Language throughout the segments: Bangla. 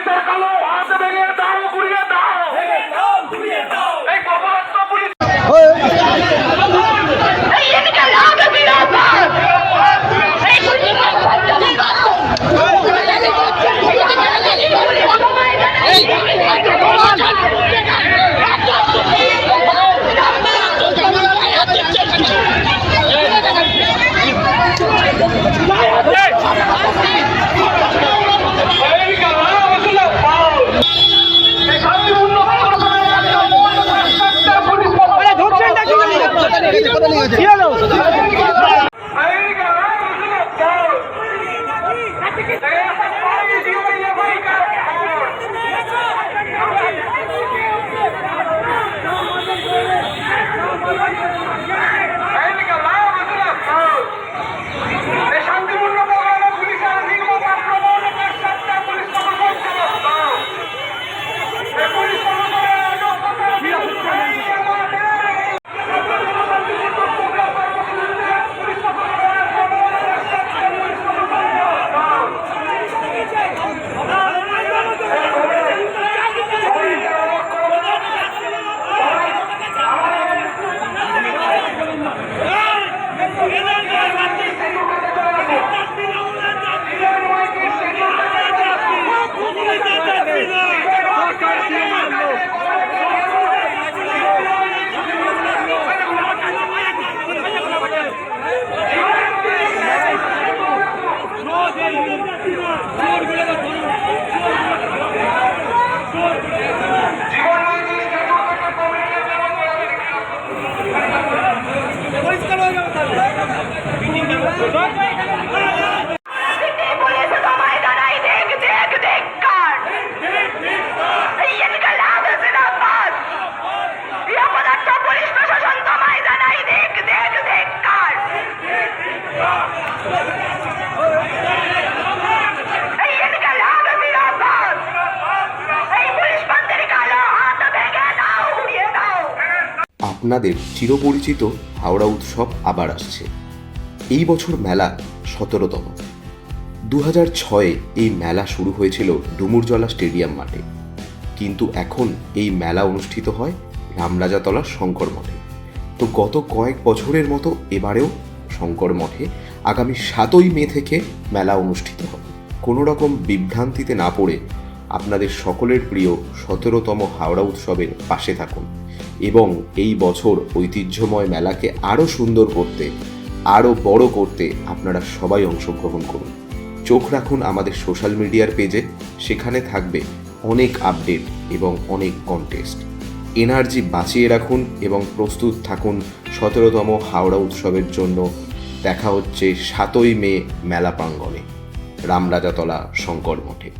অতীতের কালে। ले जाओ আপনাদের চিরপরিচিত হাওড়া উৎসব আবার আসছে। এই বছর মেলা সতেরোতম। দু হাজার ছয়ে এই মেলা শুরু হয়েছিল ডুমুরজলা স্টেডিয়াম মাঠে। কিন্তু এখন এই মেলা অনুষ্ঠিত হয় রামরাজাতলার শঙ্কর মঠে। তো গত কয়েক বছরের মতো এবারেও শঙ্কর মঠে আগামী সাতই মে থেকে মেলা অনুষ্ঠিত হবে। কোনো রকম বিভ্রান্তিতে না পড়ে আপনাদের সকলের প্রিয় সতেরোতম হাওড়া উৎসবের পাশে থাকুন এবং এই বছর ঐতিহ্যময় মেলাকে আরও সুন্দর করতে, আরও বড় করতে আপনারা সবাই অংশগ্রহণ করুন। চোখ রাখুন আমাদের সোশ্যাল মিডিয়ার পেজে, সেখানে থাকবে অনেক আপডেট এবং অনেক কন্টেস্ট এনার্জি বাঁচিয়ে রাখুন এবং প্রস্তুত থাকুন সতেরোতম হাওড়া উৎসবের জন্য দেখা হচ্ছে সাতই মে মেলা প্রাঙ্গণে। রামরাজাতলা শঙ্কর মঠে।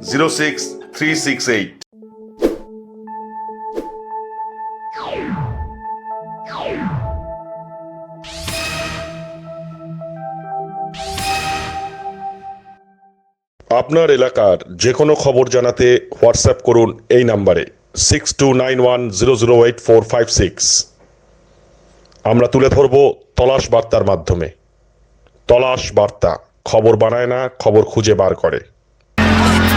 zero six three six eight আপনার এলাকার যে কোনো খবর জানাতে হোয়াটসঅ্যাপ করুন এই নাম্বারে six two nine one zero zero eight four five six আমরা তুলে ধরব তলাশ বার্তার মাধ্যমে। তলাশ বার্তা, খবর বানায় না, খবর খুঁজে বার করে।